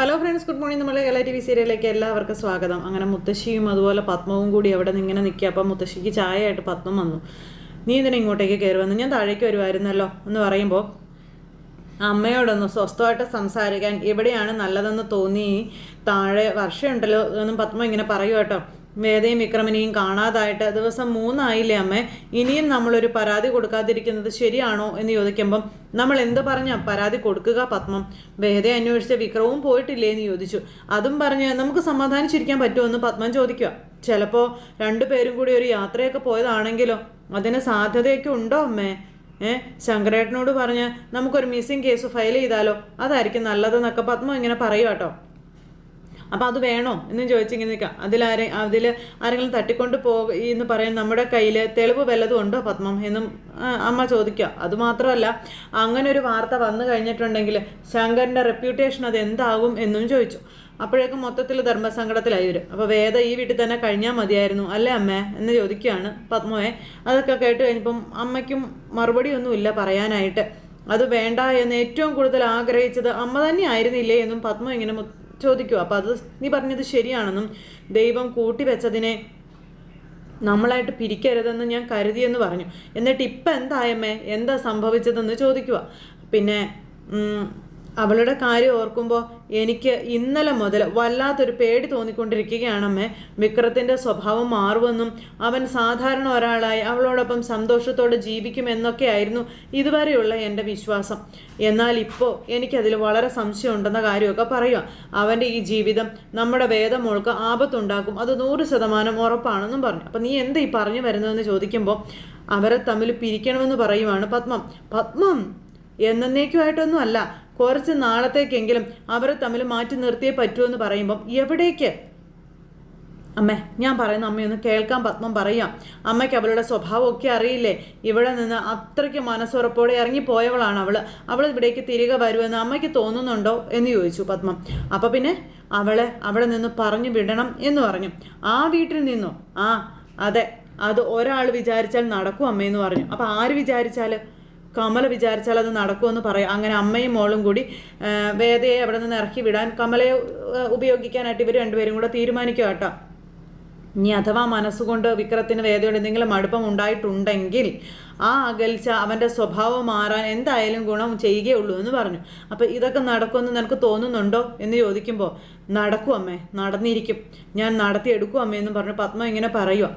Hello friends good morning നമ്മൾ L T V സീരിയലിലേക്ക് എല്ലാവർക്കും സ്വാഗതം. അങ്ങനെ മുത്തശ്ശിയും അതുപോലെ പത്മവും കൂടി അവിടെ നിന്ന് ഇങ്ങനെ നിൽക്കുക. അപ്പം മുത്തശ്ശിക്ക് ചായയായിട്ട് പത്മം വന്നു. നീ ഇതിനെ ഇങ്ങോട്ടേക്ക് കയറി വന്നു? ഞാൻ താഴേക്ക് വരുമായിരുന്നല്ലോ എന്ന് പറയുമ്പോൾ അമ്മയോടൊന്ന് സ്വസ്ഥമായിട്ട് സംസാരിക്കാൻ എവിടെയാണ് നല്ലതെന്ന് തോന്നി. താഴെ വർഷമുണ്ടല്ലോ എന്നും പത്മ ഇങ്ങനെ പറയൂ കേട്ടോ. വേദയും വിക്രമനെയും കാണാതായിട്ട് ദിവസം മൂന്നായില്ലേ അമ്മേ? ഇനിയും നമ്മളൊരു പരാതി കൊടുക്കാതിരിക്കുന്നത് ശരിയാണോ എന്ന് ചോദിക്കുമ്പം നമ്മൾ എന്ത് പറഞ്ഞാ പരാതി കൊടുക്കുക പത്മം. വേദയെ അന്വേഷിച്ച വിക്രവും പോയിട്ടില്ലേ എന്ന് ചോദിച്ചു. അതും പറഞ്ഞ് നമുക്ക് സമാധാനിച്ചിരിക്കാൻ പറ്റുമോ എന്ന് പത്മം ചോദിക്കുക. ചിലപ്പോൾ രണ്ടുപേരും കൂടി ഒരു യാത്രയൊക്കെ പോയതാണെങ്കിലോ? അതിന് സാധ്യതയൊക്കെ ഉണ്ടോ അമ്മേ? ഏ? ശങ്കരേട്ടനോട് പറഞ്ഞ് നമുക്കൊരു മിസ്സിംഗ് കേസ് ഫയൽ ചെയ്താലോ? അതായിരിക്കും നല്ലതെന്നൊക്കെ പത്മം ഇങ്ങനെ പറയുക കേട്ടോ. അപ്പം അത് വേണോ എന്നും ചോദിച്ചിങ്ങനെ നിൽക്കാം അതിലാരെ അതിൽ ആരെങ്കിലും തട്ടിക്കൊണ്ട് പോകുക എന്ന് പറയാൻ നമ്മുടെ കയ്യിൽ തെളിവ് വല്ലതും ഉണ്ടോ പത്മം എന്നും അമ്മ ചോദിക്കുക അതുമാത്രമല്ല അങ്ങനെ ഒരു വാർത്ത വന്നു കഴിഞ്ഞിട്ടുണ്ടെങ്കിൽ ശങ്കറിന്റെ റെപ്യൂട്ടേഷൻ അത് എന്താകും എന്നും ചോദിച്ചു. അപ്പോഴേക്കും മൊത്തത്തിൽ ധർമ്മസങ്കടത്തിലായി വരും. അപ്പോൾ വേദ ഈ വീട്ടിൽ തന്നെ കഴിഞ്ഞാൽ മതിയായിരുന്നു അല്ലേ അമ്മ എന്ന് ചോദിക്കുകയാണ് പത്മയെ അതൊക്കെ കേട്ട് കഴിഞ്ഞപ്പം അമ്മയ്ക്കും മറുപടിയൊന്നുമില്ല പറയാനായിട്ട്. അത് വേണ്ട എന്ന് ഏറ്റവും കൂടുതൽ ആഗ്രഹിച്ചത് അമ്മ തന്നെ ആയിരുന്നില്ലേ എന്നും പത്മ ഇങ്ങനെ ചോദിക്കുക അപ്പം അത് നീ പറഞ്ഞത് ശരിയാണെന്നും ദൈവം കൂട്ടിവെച്ചതിനെ നമ്മളായിട്ട് പിരിക്കരുതെന്ന് ഞാൻ കരുതിയെന്ന് പറഞ്ഞു. എന്നിട്ട് ഇപ്പം എന്തായമ്മേ എന്താ സംഭവിച്ചതെന്ന് ചോദിക്കുക പിന്നെ അവളുടെ കാര്യം ഓർക്കുമ്പോൾ എനിക്ക് ഇന്നലെ മുതൽ വല്ലാത്തൊരു പേടി തോന്നിക്കൊണ്ടിരിക്കുകയാണമ്മേ. വിക്രത്തിന്റെ സ്വഭാവം മാറുമെന്നും അവൻ സാധാരണ ഒരാളായി അവളോടൊപ്പം സന്തോഷത്തോടെ ജീവിക്കുമെന്നൊക്കെയായിരുന്നു ഇതുവരെയുള്ള എന്റെ വിശ്വാസം. എന്നാൽ ഇപ്പോൾ എനിക്കതിൽ വളരെ സംശയമുണ്ടെന്ന കാര്യമൊക്കെ പറയുക അവന്റെ ഈ ജീവിതം നമ്മുടെ വേദമോൾക്ക് ആപത്തുണ്ടാക്കും. അത് നൂറ് ശതമാനം ഉറപ്പാണെന്നും പറഞ്ഞു. അപ്പം നീ എന്താ ഈ പറഞ്ഞു വരുന്നതെന്ന് ചോദിക്കുമ്പോൾ അവരെ തമ്മിൽ പിരിക്കണമെന്ന് പറയുവാണ് പത്മം. പത്മം! എന്നേക്കുമായിട്ടൊന്നും അല്ല കുറച്ച് നാളത്തേക്കെങ്കിലും അവരെ തമ്മിൽ മാറ്റി നിർത്തിയേ പറ്റൂ എന്ന് പറയുമ്പം എവിടേക്ക്? അമ്മേ ഞാൻ പറയുന്ന അമ്മയൊന്ന് കേൾക്കാൻ പത്മം പറയാം. അമ്മയ്ക്ക് അവളുടെ സ്വഭാവമൊക്കെ അറിയില്ലേ? ഇവിടെ നിന്ന് അത്രയ്ക്ക് മനസ്സുറപ്പോടെ ഇറങ്ങിപ്പോയവളാണ് അവൾ. അവൾ ഇവിടേക്ക് തിരികെ വരുമെന്ന് അമ്മയ്ക്ക് തോന്നുന്നുണ്ടോ എന്ന് ചോദിച്ചു പത്മം. അപ്പോൾ പിന്നെ അവളെ അവിടെ നിന്ന് പറഞ്ഞു വിടണം എന്ന് പറഞ്ഞു. ആ വീട്ടിൽ നിന്നോ? ആ അതെ. അത് ഒരാൾ വിചാരിച്ചാൽ നടക്കും അമ്മയെന്ന് പറഞ്ഞു. അപ്പോൾ ആര് വിചാരിച്ചാൽ കമല വിചാരിച്ചാൽ അത് നടക്കുമെന്ന് പറയാം. അങ്ങനെ അമ്മയും മോളും കൂടി വേദയെ അവിടെ നിന്ന് ഇറക്കി വിടാൻ കമലയെ ഉപയോഗിക്കാനായിട്ട് ഇവർ രണ്ടുപേരും കൂടെ തീരുമാനിക്കുക കേട്ടോ. ഇനി അഥവാ മനസ്സുകൊണ്ട് വിക്രത്തിന് വേദയോട് എന്തെങ്കിലും അടുപ്പം ഉണ്ടായിട്ടുണ്ടെങ്കിൽ ആ അകൽച്ച അവന്റെ സ്വഭാവം മാറാൻ എന്തായാലും ഗുണം ചെയ്യുകയുള്ളൂ എന്ന് പറഞ്ഞു. അപ്പോൾ ഇതൊക്കെ നടക്കുമെന്ന് നിനക്ക് തോന്നുന്നുണ്ടോ എന്ന് ചോദിക്കുമ്പോൾ നടക്കും അമ്മേ നടന്നിരിക്കും. ഞാൻ നടത്തിയെടുക്കും അമ്മേ എന്ന് പറഞ്ഞു പത്മ ഇങ്ങനെ പറയുക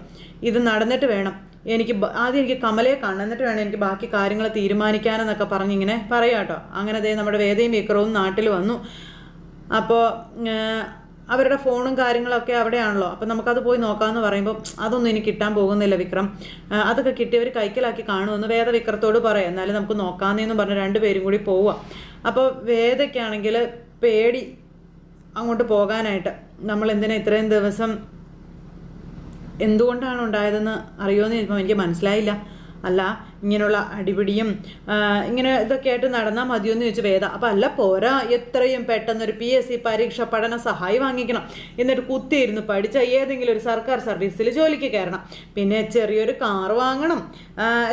ഇത് നടന്നിട്ട് വേണം. എനിക്ക് ആദ്യം എനിക്ക് കമലയെ കാണണം. എന്നിട്ട് വേണം എനിക്ക് ബാക്കി കാര്യങ്ങൾ തീരുമാനിക്കാനെന്നൊക്കെ പറഞ്ഞ് ഇങ്ങനെ പറയാം കേട്ടോ. അങ്ങനെ അതേ നമ്മുടെ വേദയും വിക്രവും നാട്ടിൽ വന്നു. അപ്പോൾ അവരുടെ ഫോണും കാര്യങ്ങളൊക്കെ അവിടെയാണല്ലോ. അപ്പം നമുക്കത് പോയി നോക്കാമെന്ന് പറയുമ്പോൾ അതൊന്നും എനിക്ക് കിട്ടാൻ പോകുന്നില്ല വിക്രം. അതൊക്കെ കിട്ടിയവർ കൈക്കലാക്കി കാണുമെന്ന് വേദ വിക്രത്തോട് പറയാം. എന്നാലും നമുക്ക് നോക്കാമെന്നേന്ന് പറഞ്ഞ് രണ്ടുപേരും കൂടി പോവുക അപ്പോൾ വേദയ്ക്കാണെങ്കിൽ പേടി അങ്ങോട്ട് പോകാനായിട്ട്. നമ്മൾ എന്തിനാ ഇത്രയും ദിവസം എന്തുകൊണ്ടാണ് ഉണ്ടായതെന്ന് അറിയുമെന്ന് ചോദിക്കുമ്പോൾ എനിക്ക് മനസ്സിലായില്ല. അല്ല ഇങ്ങനെയുള്ള അടിപിടിയും ഇങ്ങനെ ഇതൊക്കെ ആയിട്ട് നടന്നാൽ മതിയെന്ന് ചോദിച്ചു വേദ. അപ്പം അല്ല പോരാ എത്രയും പെട്ടെന്ന് ഒരു പി എസ് സി പരീക്ഷ പഠന സഹായി വാങ്ങിക്കണം. എന്നിട്ട് കുത്തിയിരുന്ന് പഠിച്ച ഏതെങ്കിലും ഒരു സർക്കാർ സർവീസിൽ ജോലിക്ക് കയറണം. പിന്നെ ചെറിയൊരു കാർ വാങ്ങണം.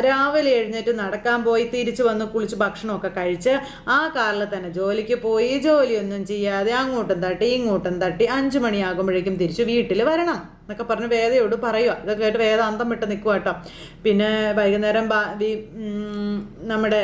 രാവിലെ എഴുന്നേറ്റ് നടക്കാൻ പോയി തിരിച്ചു വന്ന് കുളിച്ച് ഭക്ഷണമൊക്കെ കഴിച്ച് ആ കാറിൽ തന്നെ ജോലിക്ക് പോയി ജോലിയൊന്നും ചെയ്യാതെ അങ്ങോട്ടും തട്ടി ഇങ്ങോട്ടും തട്ടി അഞ്ചു മണിയാകുമ്പോഴേക്കും തിരിച്ച് വീട്ടിൽ വരണം. എന്നൊക്കെ പറഞ്ഞ് വേദയോട് പറയുക ഇതൊക്കെ ആയിട്ട് വേദ അന്തം വിട്ട് നിൽക്കുക കേട്ടോ. പിന്നെ വൈകുന്നേരം ബാ നമ്മുടെ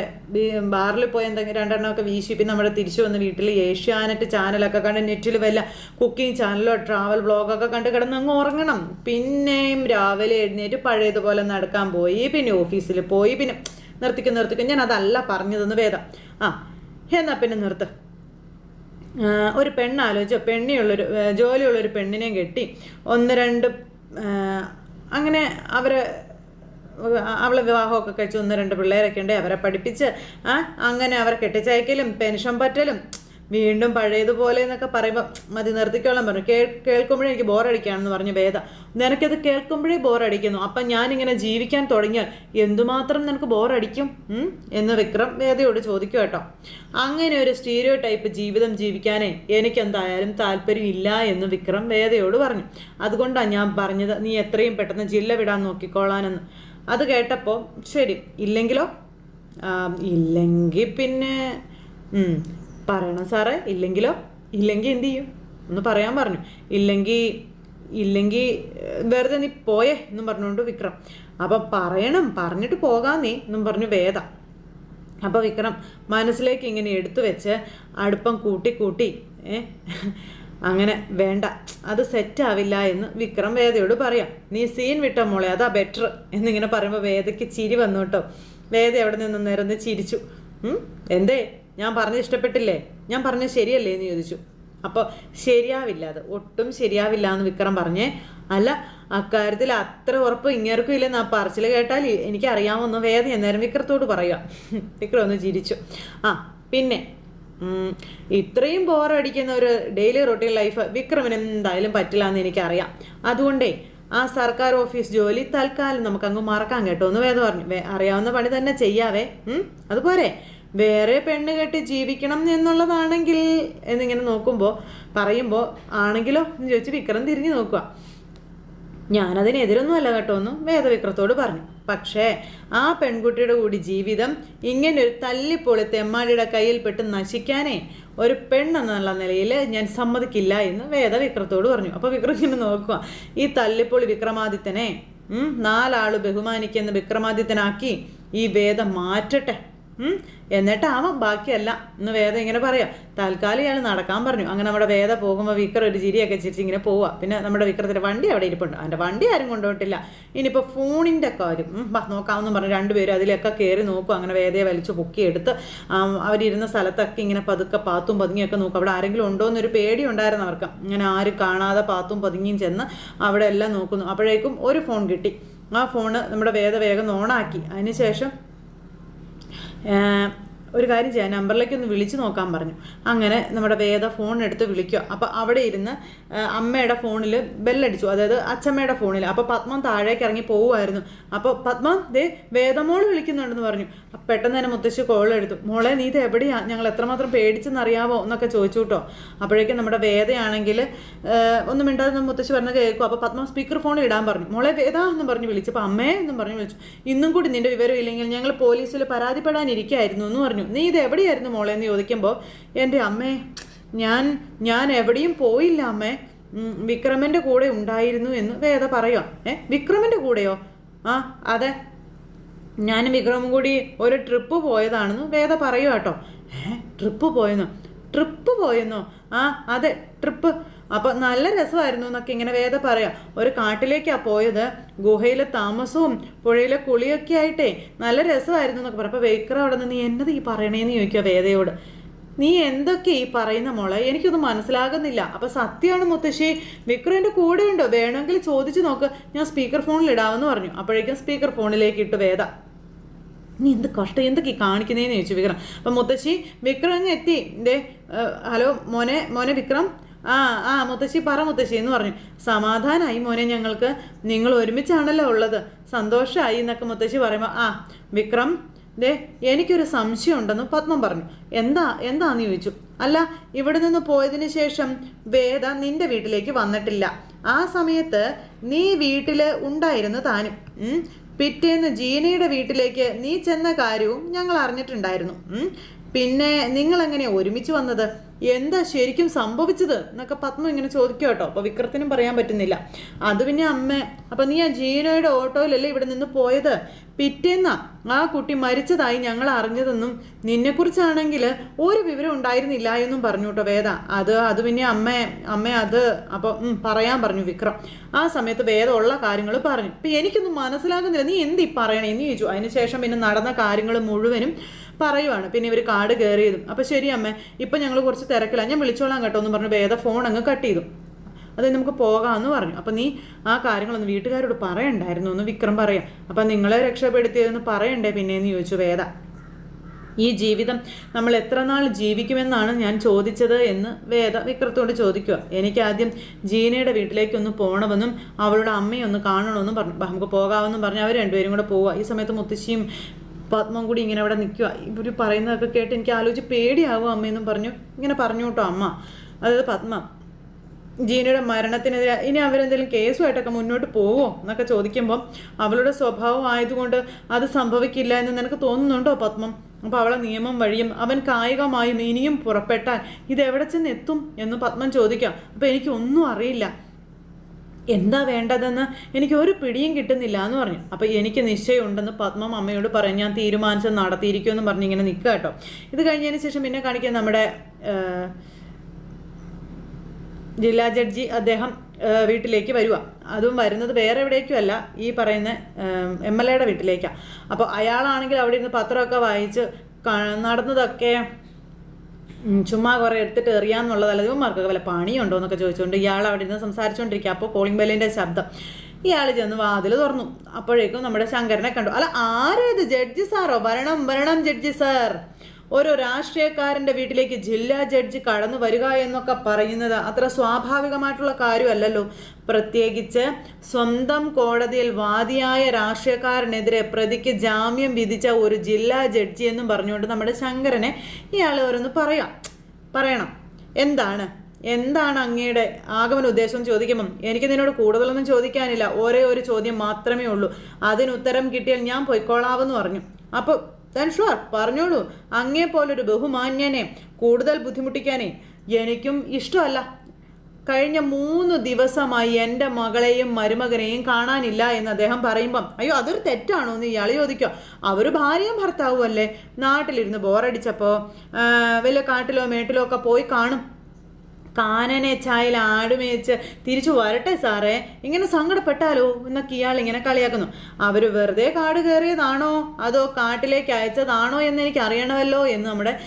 ബാറിൽ പോയി എന്തെങ്കിലും രണ്ടെണ്ണമൊക്കെ വീശി പിന്നെ നമ്മുടെ തിരിച്ചു വന്ന് വീട്ടിൽ ഏഷ്യാനെറ്റ് ചാനലൊക്കെ കണ്ട് നെറ്റിൽ വല്ല കുക്കിംഗ് ചാനലോ ട്രാവൽ ബ്ലോഗൊക്കെ കണ്ട് കിടന്ന് അങ്ങ് ഉറങ്ങണം. പിന്നെയും രാവിലെ എഴുന്നേറ്റ് പഴയതുപോലെ നടക്കാൻ പോയി. പിന്നെ ഓഫീസിൽ പോയി. പിന്നെ നിർത്തിക്കും നിർത്തിക്കും. ഞാൻ അതല്ല പറഞ്ഞതെന്ന് വേദം. ആ എന്നാൽ പിന്നെ നിർത്ത്. ഒരു പെണ്ണാലോചിച്ചോ പെണ്ണിയുള്ളൊരു ജോലിയുള്ളൊരു പെണ്ണിനെ കെട്ടി ഒന്ന് രണ്ട് അങ്ങനെ അവരെ അവളെ വിവാഹമൊക്കെ കഴിച്ച് ഒന്ന് രണ്ട് പിള്ളേരൊക്കെ ഉണ്ട് അവരെ പഠിപ്പിച്ച് അങ്ങനെ അവരെ കെട്ടിച്ചയക്കലും പെൻഷൻ പറ്റലും വീണ്ടും പഴയതുപോലെ എന്നൊക്കെ പറയുമ്പോൾ മതി നിർത്തിക്കോളാൻ പറഞ്ഞു. കേ കേൾക്കുമ്പോഴേ എനിക്ക് ബോറടിക്കുകയാണെന്ന് പറഞ്ഞു വേദ. നിനക്കത് കേൾക്കുമ്പോഴേ ബോറടിക്കുന്നു. അപ്പം ഞാനിങ്ങനെ ജീവിക്കാൻ തുടങ്ങിയാൽ എന്തുമാത്രം നിനക്ക് ബോറടിക്കും? എന്ന് വിക്രം വേദയോട് ചോദിക്കും കേട്ടോ. അങ്ങനെ ഒരു സ്റ്റീരിയോ ടൈപ്പ് ജീവിതം ജീവിക്കാനേ എനിക്കെന്തായാലും താല്പര്യമില്ല എന്ന് വിക്രം വേദയോട് പറഞ്ഞു. അതുകൊണ്ടാണ് ഞാൻ പറഞ്ഞത് നീ എത്രയും പെട്ടെന്ന് ജില്ല വിടാൻ നോക്കിക്കോളാനെന്ന്. അത് കേട്ടപ്പോൾ ശരി ഇല്ലെങ്കിലോ? ഇല്ലെങ്കിൽ പിന്നെ പറയണം സാറേ ഇല്ലെങ്കിലോ? ഇല്ലെങ്കിൽ എന്ത് ചെയ്യും? ഒന്ന് പറയാൻ പറഞ്ഞു. ഇല്ലെങ്കിൽ ഇല്ലെങ്കിൽ വെറുതെ നീ പോയേ എന്നും പറഞ്ഞുകൊണ്ട് വിക്രം. അപ്പം പറയണം പറഞ്ഞിട്ട് പോകാന്നേ എന്നും പറഞ്ഞു വേദ. അപ്പോൾ വിക്രം മനസ്സിലേക്ക് ഇങ്ങനെ എടുത്തു വെച്ച് അടുപ്പം കൂട്ടി കൂട്ടി അങ്ങനെ വേണ്ട അത് സെറ്റാവില്ല എന്ന് വിക്രം വേദയോട് പറയാം. നീ സീൻ വിട്ട മോളെ അതാ ബെറ്റർ എന്നിങ്ങനെ പറയുമ്പോൾ വേദയ്ക്ക് ചിരി വന്നു കേട്ടോ. വേദ എവിടെ നിന്ന് നിരന്ന് ചിരിച്ചു. എന്തേ? ഞാൻ പറഞ്ഞ ഇഷ്ടപ്പെട്ടില്ലേ? ഞാൻ പറഞ്ഞത് ശരിയല്ലേ എന്ന് ചോദിച്ചു. അപ്പോൾ ശരിയാവില്ല അത്. ഒട്ടും ശരിയാവില്ല എന്ന് വിക്രം പറഞ്ഞേ. അല്ല അക്കാര്യത്തിൽ അത്ര ഉറപ്പ് ഇങ്ങേർക്കും ഇല്ലെന്ന് ആ പറച്ചിൽ കേട്ടാൽ എനിക്കറിയാമെന്ന് വേദ എന്നേരം വിക്രത്തോട് പറയാം വിക്രം ഒന്ന് ചിരിച്ചു. ആ പിന്നെ ഇത്രയും ബോറടിക്കുന്ന ഒരു ഡെയിലി റൊട്ടീൻ ലൈഫ് വിക്രമിന് എന്തായാലും പറ്റില്ല എന്ന് എനിക്കറിയാം. അതുകൊണ്ടേ ആ സർക്കാർ ഓഫീസ് ജോലി തൽക്കാലം നമുക്കങ്ങ് മറക്കാം കേട്ടോ. എന്ന് വേദം പറഞ്ഞു. അറിയാവുന്ന പണി തന്നെ ചെയ്യാവേ. അതുപോലെ വേറെ പെണ്ണ് കെട്ടി ജീവിക്കണം എന്നുള്ളതാണെങ്കിൽ എന്നിങ്ങനെ നോക്കുമ്പോൾ പറയുമ്പോൾ ആണെങ്കിലോ? എന്ന് ചോദിച്ച് വിക്രം തിരിഞ്ഞു നോക്കുക ഞാനതിനെതിരൊന്നും അല്ല കേട്ടോ എന്നും വേദവിക്രത്തോട് പറഞ്ഞു. പക്ഷേ ആ പെൺകുട്ടിയുടെ കൂടി ജീവിതം ഇങ്ങനെ ഒരു തല്ലിപ്പൊളി തെമ്മാടിയുടെ കയ്യിൽപ്പെട്ട് നശിക്കാനേ ഒരു പെണ്ണെന്നുള്ള നിലയിൽ ഞാൻ സമ്മതിക്കില്ല എന്ന് വേദവിക്രത്തോട് പറഞ്ഞു. അപ്പോൾ വിക്രം ഇങ്ങനെ നോക്കുക ഈ തല്ലിപ്പൊളി വിക്രമാദിത്യനെ നാലാൾ ബഹുമാനിക്കുന്ന വിക്രമാദിത്യനാക്കി ഈ വേദം മാറ്റട്ടെ എന്നിട്ടാവാം ബാക്കിയല്ല. ഇന്ന് വേദ ഇങ്ങനെ പറയാം. തൽക്കാലം ഇയാൾ നടക്കാൻ പറഞ്ഞു. അങ്ങനെ നമ്മുടെ വേദ പോകുമ്പോൾ വിക്രം ഒരു ചിരിയൊക്കെ ചിരിച്ച് ഇങ്ങനെ പോവുക പിന്നെ നമ്മുടെ വിക്രത്തിന്റെ വണ്ടി അവിടെ ഇരിപ്പുണ്ട്. അതിന്റെ വണ്ടി ആരും കൊണ്ടുപോയിട്ടില്ല. ഇനിയിപ്പോൾ ഫോണിന്റെ കാര്യം. നോക്കാമെന്ന് പറഞ്ഞു. രണ്ടുപേരും അതിലൊക്കെ കയറി നോക്കും. അങ്ങനെ വേദയെ വലിച്ചു പൊക്കിയെടുത്ത് അവരിരുന്ന സ്ഥലത്തൊക്കെ ഇങ്ങനെ പതുക്കെ പാത്തും പതുങ്ങിയൊക്കെ നോക്കും. അവിടെ ആരെങ്കിലും ഉണ്ടോ എന്നൊരു പേടി ഉണ്ടായിരുന്നു അവർക്ക്. ഇങ്ങനെ ആരും കാണാതെ പാത്തും പതുങ്ങിയും ചെന്ന് അവിടെ എല്ലാം നോക്കുന്നു. അപ്പോഴേക്കും ഒരു ഫോൺ കിട്ടി. ആ ഫോണ് നമ്മുടെ വേദ വേഗം ഓണാക്കി. അതിനുശേഷം ഒരു കാര്യം ചെയ്യാം. നമ്പറിലേക്ക് ഒന്ന് വിളിച്ച് നോക്കാൻ പറഞ്ഞു. അങ്ങനെ നമ്മുടെ വേദ ഫോൺ എടുത്ത് വിളിക്കുക. അപ്പോൾ അവിടെ ഇരുന്ന് അമ്മയുടെ ഫോണിൽ ബെല്ലടിച്ചു. അതായത് അച്ഛമ്മയുടെ ഫോണിൽ അപ്പോൾ പത്മം താഴേക്ക് ഇറങ്ങി പോവുമായിരുന്നു. അപ്പോൾ പത്മ ദേ വേദമോൾ വിളിക്കുന്നുണ്ടെന്ന് പറഞ്ഞു. പെട്ടെന്ന് തന്നെ മുത്തശ്ശി കോൾ എടുത്തു. മോളെ നീ ഇത് എവിടെയാണ് ഞങ്ങൾ എത്രമാത്രം പേടിച്ചെന്നറിയാവോ എന്നൊക്കെ ചോദിച്ചു കേട്ടോ അപ്പോഴേക്കും നമ്മുടെ വേദയാണെങ്കിൽ ഒന്നും മിണ്ടാതെ മുത്തശ്ശി പറഞ്ഞ കേൾക്കും. അപ്പോൾ പത്മ സ്പീക്കർ ഫോണിൽ ഇടാൻ പറഞ്ഞു. മോളെ വേദ എന്ന് പറഞ്ഞു വിളിച്ചു. അപ്പോൾ അമ്മേ എന്നും പറഞ്ഞു വിളിച്ചു. ഇന്നും കൂടി നിന്റെ വിവരം ഇല്ലെങ്കിൽ ഞങ്ങൾ പോലീസിൽ പരാതിപ്പെടാനിരിക്കായിരുന്നു എന്ന് പറഞ്ഞു. പറഞ്ഞു നീ ഇത് എവിടെയായിരുന്നു മോളെ? എന്ന് ചോദിക്കുമ്പോൾ എന്റെ അമ്മേ ഞാൻ ഞാൻ എവിടെയും പോയില്ല അമ്മേ. വിക്രമന്റെ കൂടെ ഉണ്ടായിരുന്നു എന്ന് വേദ പറയാം ഏ വിക്രമന്റെ കൂടെയോ? ആ അതെ. ഞാൻ വിക്രമും കൂടി ഒരു ട്രിപ്പ് പോയതാണെന്ന് വേദ പറയുക കേട്ടോ. ഏ ട്രിപ്പ് പോയെന്നോ? ട്രിപ്പ് പോയെന്നോ? ആ അതെ ട്രിപ്പ്. അപ്പോൾ നല്ല രസമായിരുന്നു എന്നൊക്കെ ഇങ്ങനെ വേദ പറയാം. ഒരു കാട്ടിലേക്കാണ് പോയത്. ഗുഹയിലെ താമസവും പുഴയിലെ കുളിയൊക്കെ ആയിട്ടേ നല്ല രസമായിരുന്നു എന്നൊക്കെ പറയാം. അപ്പോൾ വെയ്ക്കറ അവിടെ നിന്ന് നീ എന്നത് ഈ പറയണേന്ന് ചോദിക്കുക വേദയോട്. നീ എന്തൊക്കെ ഈ പറയുന്ന മോളെ? എനിക്കൊന്നും മനസ്സിലാകുന്നില്ല. അപ്പോൾ സത്യമാണ് മുത്തശ്ശി. വിക്രമിന്റെ കൂടെ ഉണ്ടോ? വേണമെങ്കിൽ ചോദിച്ചു നോക്ക്. ഞാൻ സ്പീക്കർ ഫോണിൽ ഇടാമെന്ന് പറഞ്ഞു. അപ്പോഴേക്കും സ്പീക്കർ ഫോണിലേക്ക് ഇട്ട് വേദ. നീ എന്ത് കഷ്ടം? എന്തൊക്കെ കാണിക്കുന്നതെന്ന് ചോദിച്ചു വിക്രം. അപ്പം മുത്തശ്ശി വിക്രം എത്തി. ദേ ഹലോ മോനെ മോനെ വിക്രം. ആ ആ മുത്തശ്ശി പറ മുത്തശ്ശി എന്ന് പറഞ്ഞു. സമാധാനമായി മോനെ ഞങ്ങൾക്ക്. നിങ്ങൾ ഒരുമിച്ചാണല്ലോ ഉള്ളത്. സന്തോഷമായി എന്നൊക്കെ മുത്തശ്ശി പറയുമ്പോൾ ആ വിക്രം ദേ എനിക്കൊരു സംശയം ഉണ്ടെന്ന് പത്മം പറഞ്ഞു. എന്താ എന്താന്ന് ചോദിച്ചു. അല്ല ഇവിടെ നിന്ന് പോയതിന് ശേഷം വേദ നിന്റെ വീട്ടിലേക്ക് വന്നിട്ടില്ല. ആ സമയത്ത് നീ വീട്ടിൽ ഉണ്ടായിരുന്നു താനും. പിറ്റേന്ന് ജീനയുടെ വീട്ടിലേക്ക് നീ ചെന്ന കാര്യവും ഞങ്ങൾ അറിഞ്ഞിട്ടുണ്ടായിരുന്നു. പിന്നെ നിങ്ങൾ എങ്ങനെയാ ഒരുമിച്ച് വന്നത്? എന്താ ശരിക്കും സംഭവിച്ചത് എന്നൊക്കെ പത്മ ഇങ്ങനെ ചോദിക്കും കേട്ടോ. അപ്പോൾ വിക്രത്തിനും പറയാൻ പറ്റുന്നില്ല. അത് പിന്നെ അമ്മ അപ്പം നീ ആ ജീനോയുടെ ഓട്ടോയിലല്ലേ ഇവിടെ നിന്ന് പോയത്? പിറ്റേന്നാ ആ കുട്ടി മരിച്ചതായി ഞങ്ങൾ അറിഞ്ഞതെന്നും നിന്നെക്കുറിച്ചാണെങ്കിൽ ഒരു വിവരം ഉണ്ടായിരുന്നില്ല എന്നും പറഞ്ഞു കേട്ടോ വേദ. അത് അത് പിന്നെ അമ്മ അമ്മ അത് അപ്പോൾ പറയാൻ പറഞ്ഞു വിക്രം. ആ സമയത്ത് വേദ ഉള്ള കാര്യങ്ങൾ പറഞ്ഞു. ഇപ്പൊ എനിക്കൊന്നും മനസ്സിലാകുന്നില്ല. നീ എന്ത് പറയണേ? എന്ന് ചോദിച്ചു. അതിനുശേഷം പിന്നെ നടന്ന കാര്യങ്ങൾ മുഴുവനും പറയുവാണ്. പിന്നെ ഇവർ കാട് കയറിയതും അപ്പോൾ ശരി അമ്മേ ഇപ്പം ഞങ്ങൾ കുറച്ച് തിരക്കില്ല ഞാൻ വിളിച്ചോളാം കേട്ടോ എന്ന് പറഞ്ഞു വേദ ഫോൺ അങ്ങ് കട്ട് ചെയ്തു. അത് നമുക്ക് പോകാമെന്ന് പറഞ്ഞു. അപ്പം നീ ആ കാര്യങ്ങളൊന്ന് വീട്ടുകാരോട് പറയണ്ടായിരുന്നു. എന്ന് വിക്രം പറയാം. അപ്പം നിങ്ങളെ രക്ഷപ്പെടുത്തിയതെന്ന് പറയണ്ടേ പിന്നെയെന്ന് ചോദിച്ചു വേദ. ഈ ജീവിതം നമ്മൾ എത്ര നാൾ ജീവിക്കുമെന്നാണ് ഞാൻ ചോദിച്ചത് എന്ന് വേദ വിക്രത്തോട് ചോദിക്കുക. എനിക്ക് ആദ്യം ജീനയുടെ വീട്ടിലേക്കൊന്ന് പോകണമെന്നും അവളുടെ അമ്മയൊന്ന് കാണണമെന്നും പറഞ്ഞു. നമുക്ക് പോകാമെന്നും പറഞ്ഞു അവർ രണ്ടുപേരും കൂടെ പോവുക. ഈ സമയത്ത് മുത്തശ്ശിയും പത്മം കൂടി ഇങ്ങനെ അവിടെ നിൽക്കുക. ഇവർ പറയുന്നതൊക്കെ കേട്ട് എനിക്ക് ആലോചിച്ച് പേടിയാവും അമ്മയെന്നും പറഞ്ഞു. ഇങ്ങനെ പറഞ്ഞു കേട്ടോ അമ്മ. അതായത് പത്മ ജീനയുടെ മരണത്തിനെതിരെ ഇനി അവരെന്തെങ്കിലും കേസുമായിട്ടൊക്കെ മുന്നോട്ട് പോവോ എന്നൊക്കെ ചോദിക്കുമ്പം അവളുടെ സ്വഭാവം ആയതുകൊണ്ട് അത് സംഭവിക്കില്ല എന്ന് നിനക്ക് തോന്നുന്നുണ്ടോ പത്മം? അപ്പോൾ അവളെ നിയമം വഴിയും അവൻ കായികമായും ഇനിയും പുറപ്പെട്ടാൽ ഇതെവിടെ ചെന്ന് എത്തും എന്ന് പത്മം ചോദിക്കാം. അപ്പോൾ എനിക്കൊന്നും അറിയില്ല. എന്താ വേണ്ടതെന്ന് എനിക്ക് ഒരു പിടിയും കിട്ടുന്നില്ല എന്ന് പറഞ്ഞു. അപ്പോൾ എനിക്ക് നിശ്ചയമുണ്ടെന്ന് പത്മം അമ്മയോട് പറയും ഞാൻ തീരുമാനിച്ചത് നടത്തിയിരിക്കുമെന്ന് പറഞ്ഞ് ഇങ്ങനെ നിൽക്കുക കേട്ടോ. ഇത് കഴിഞ്ഞതിന് ശേഷം പിന്നെ കാണിക്കാൻ നമ്മുടെ ജില്ലാ ജഡ്ജി അദ്ദേഹം വീട്ടിലേക്ക് വരിക. അതും വരുന്നത് വേറെ എവിടേക്കുമല്ല ഈ പറയുന്ന എം എൽ എയുടെ വീട്ടിലേക്കാണ് അപ്പോൾ അയാളാണെങ്കിൽ അവിടെ ഇരുന്ന് പത്രമൊക്കെ വായിച്ച് നടന്നതൊക്കെ ചുമ്മാ കുറേ എടുത്തിട്ട് എറിയാന്നുള്ളതല്ല ഇവന്മാർക്കൊക്കെ വല്ല പണിയുണ്ടോ എന്നൊക്കെ ചോദിച്ചുകൊണ്ട് ഇയാൾ അവിടെ ഇരുന്ന് സംസാരിച്ചുകൊണ്ടിരിക്കുക അപ്പോൾ കോളിംഗ് ബെല്ലിന്റെ ശബ്ദം. ഇയാൾ ചെന്ന് വാതിൽ തുറന്നു. അപ്പോഴേക്കും നമ്മുടെ ശങ്കരനെ കണ്ടു. അല്ല ആരേത് ജഡ്ജി സാറോ? വരണം വരണം ജഡ്ജി സാർ. ഓരോ രാഷ്ട്രീയക്കാരന്റെ വീട്ടിലേക്ക് ജില്ലാ ജഡ്ജ് കടന്നു വരിക എന്നൊക്കെ പറയുന്നത് അത്ര സ്വാഭാവികമായിട്ടുള്ള കാര്യമല്ലല്ലോ. പ്രത്യേകിച്ച് സ്വന്തം കോടതിയിൽ വാദിയായ രാഷ്ട്രീയക്കാരനെതിരെ പ്രതിക്ക് ജാമ്യം വിധിച്ച ഒരു ജില്ലാ ജഡ്ജി എന്നും പറഞ്ഞുകൊണ്ട് നമ്മുടെ ശങ്കരനെ ഇയാൾ ഓരോന്ന് പറയാം. പറയണം. എന്താണ്? എന്താണ് അങ്ങയുടെ ആഗമന ഉദ്ദേശം ചോദിക്കുമ്പം എനിക്ക് നിന്നോട് കൂടുതലൊന്നും ചോദിക്കാനില്ല. ഒരേ ഒരു ചോദ്യം മാത്രമേ ഉള്ളൂ. അതിന് ഉത്തരം കിട്ടിയാൽ ഞാൻ പൊയ്ക്കോളാവെന്ന് പറഞ്ഞു. അപ്പോൾ താൻ ഷുവർ പറഞ്ഞോളൂ. അങ്ങേ പോലൊരു ബഹുമാന്യനെ കൂടുതൽ ബുദ്ധിമുട്ടിക്കാനേ എനിക്കും ഇഷ്ടമല്ല. കഴിഞ്ഞ മൂന്ന് ദിവസമായി എന്റെ മകളെയും മരുമകനെയും കാണാനില്ല എന്ന് അദ്ദേഹം പറയുമ്പം അയ്യോ അതൊരു തെറ്റാണോ? എന്ന് ഇയാൾ ചോദിക്കുക അവർ ഭാര്യയും ഭർത്താവും അല്ലേ? നാട്ടിലിരുന്ന് ബോറടിച്ചപ്പോൾ വല്ല കാട്ടിലോ മേട്ടിലോ ഒക്കെ പോയി കാണും. കാനനെ ചായയിൽ ആടുമേച്ച് തിരിച്ചു വരട്ടെ സാറേ. ഇങ്ങനെ സങ്കടപ്പെട്ടാലോ? എന്നൊക്കെ ഇയാൾ ഇങ്ങനെ കളിയാക്കുന്നു. അവർ വെറുതെ കാട് കയറിയതാണോ? അതോ കാട്ടിലേക്ക് അയച്ചതാണോ എന്ന് എനിക്ക് അറിയണമല്ലോ എന്ന് നമ്മുടെ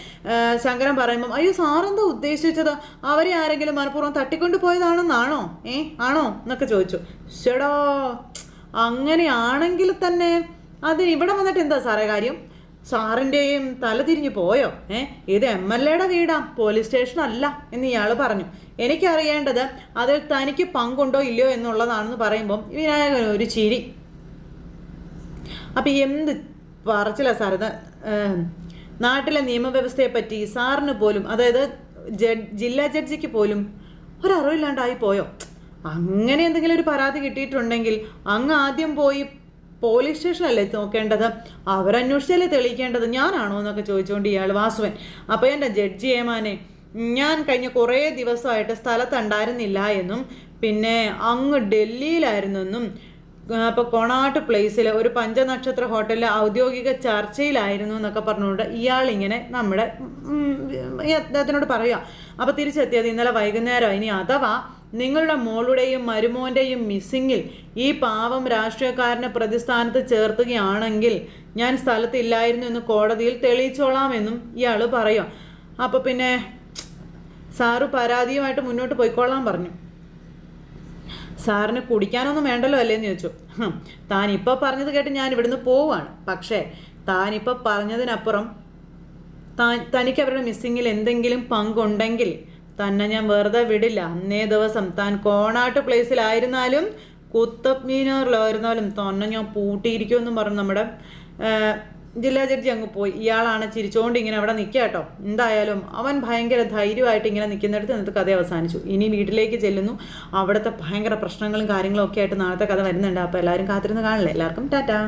ശങ്കരം പറയുമ്പം അയ്യോ സാറെന്താ ഉദ്ദേശിച്ചത്? അവരെ ആരെങ്കിലും മനഃപൂർവം തട്ടിക്കൊണ്ട് പോയതാണെന്നാണോ? ഏ ആണോ? എന്നൊക്കെ ചോദിച്ചു. ഷെടോ അങ്ങനെയാണെങ്കിൽ തന്നെ അതിന് ഇവിടെ വന്നിട്ട് എന്താ സാറേ കാര്യം? സാറിന്റെയും തല തിരിഞ്ഞു പോയോ? ഏ? ഇത് എം എൽ എയുടെ വീടാ പോലീസ് സ്റ്റേഷൻ അല്ല എന്ന് ഇയാൾ പറഞ്ഞു. എനിക്കറിയേണ്ടത് അതിൽ തനിക്ക് പങ്കുണ്ടോ ഇല്ലയോ എന്നുള്ളതാണെന്ന് പറയുമ്പോൾ വിനായകൻ ഒരു ചിരി. അപ്പം എന്ത് പറച്ചില്ല സാർ ഇത് നാട്ടിലെ നിയമവ്യവസ്ഥയെ പറ്റി സാറിന് പോലും അതായത് ജില്ലാ ജഡ്ജിക്ക് പോലും ഒരറിവില്ലാണ്ടായി പോയോ? അങ്ങനെ എന്തെങ്കിലും ഒരു പരാതി കിട്ടിയിട്ടുണ്ടെങ്കിൽ അങ്ങ് ആദ്യം പോയി പോലീസ് സ്റ്റേഷനല്ലേ നോക്കേണ്ടത് അവരന്വേഷിച്ചല്ലേ തെളിയിക്കേണ്ടത് ഞാനാണോ എന്നൊക്കെ ചോദിച്ചുകൊണ്ട് ഇയാൾ വാസുവൻ അപ്പോൾ എന്റെ ജഡ്ജി ഏമാനെ ഞാൻ കഴിഞ്ഞ കുറേ ദിവസമായിട്ട് സ്ഥലത്തുണ്ടായിരുന്നില്ല എന്നും പിന്നെ അങ്ങ് ഡൽഹിയിലായിരുന്നെന്നും അപ്പോൾ കൊണാട്ട് പ്ലേസിൽ ഒരു പഞ്ചനക്ഷത്ര ഹോട്ടലിലെ ഔദ്യോഗിക ചർച്ചയിലായിരുന്നു എന്നൊക്കെ പറഞ്ഞുകൊണ്ട് ഇയാളിങ്ങനെ നമ്മുടെ അദ്ദേഹത്തിനോട് പറയുക അപ്പോൾ തിരിച്ചെത്തിയത് ഇന്നലെ വൈകുന്നേരം ഇനി അഥവാ നിങ്ങളുടെ മോളുടെയും മരുമോന്റെയും മിസ്സിങ്ങിൽ ഈ പാവം രാഷ്ട്രീയക്കാരനെ പ്രതിസ്ഥാനത്ത് ചേർത്തുകയാണെങ്കിൽ ഞാൻ സ്ഥലത്തില്ലായിരുന്നു എന്ന് കോടതിയിൽ തെളിയിച്ചോളാമെന്നും ഇയാൾ പറയും. അപ്പോൾ പിന്നെ സാറ് പരാതിയുമായിട്ട് മുന്നോട്ട് പോയിക്കോളാൻ പറഞ്ഞു. സാറിന് കുടിക്കാനൊന്നും വേണ്ടല്ലോ അല്ലേന്ന് ചോദിച്ചു. താൻ ഇപ്പോൾ പറഞ്ഞത് കേട്ട് ഞാൻ ഇവിടുന്ന് പോവാണ് പക്ഷേ താനിപ്പോൾ പറഞ്ഞതിനപ്പുറം താൻ തനിക്ക് അവരുടെ മിസ്സിങ്ങിൽ എന്തെങ്കിലും പങ്കുണ്ടെങ്കിൽ തന്നെ ഞാൻ വെറുതെ വിടില്ല. അന്നേ ദിവസം താൻ കോണാട്ട് പ്ലേസിലായിരുന്നാലും കുത്തബ് മീനാറിലായിരുന്നാലും തന്നെ ഞാൻ പൂട്ടിയിരിക്കുമെന്നും പറഞ്ഞു നമ്മുടെ ജില്ലാ ജഡ്ജി അങ്ങ് പോയി. ഇയാളാണ് ചിരിച്ചുകൊണ്ട് ഇങ്ങനെ അവിടെ നിൽക്കുക കേട്ടോ. എന്തായാലും അവൻ ഭയങ്കര ധൈര്യമായിട്ട് ഇങ്ങനെ നിൽക്കുന്നിടത്ത് എന്നിട്ട് കഥ അവസാനിച്ചു. ഇനി വീട്ടിലേക്ക് ചെല്ലുന്നു. അവിടുത്തെ ഭയങ്കര പ്രശ്നങ്ങളും കാര്യങ്ങളും ഒക്കെ ആയിട്ട് നാളത്തെ കഥ വരുന്നുണ്ട്. അപ്പോൾ എല്ലാവരും കാത്തിരുന്ന് കാണില്ലേ? എല്ലാവർക്കും ടാറ്റാ.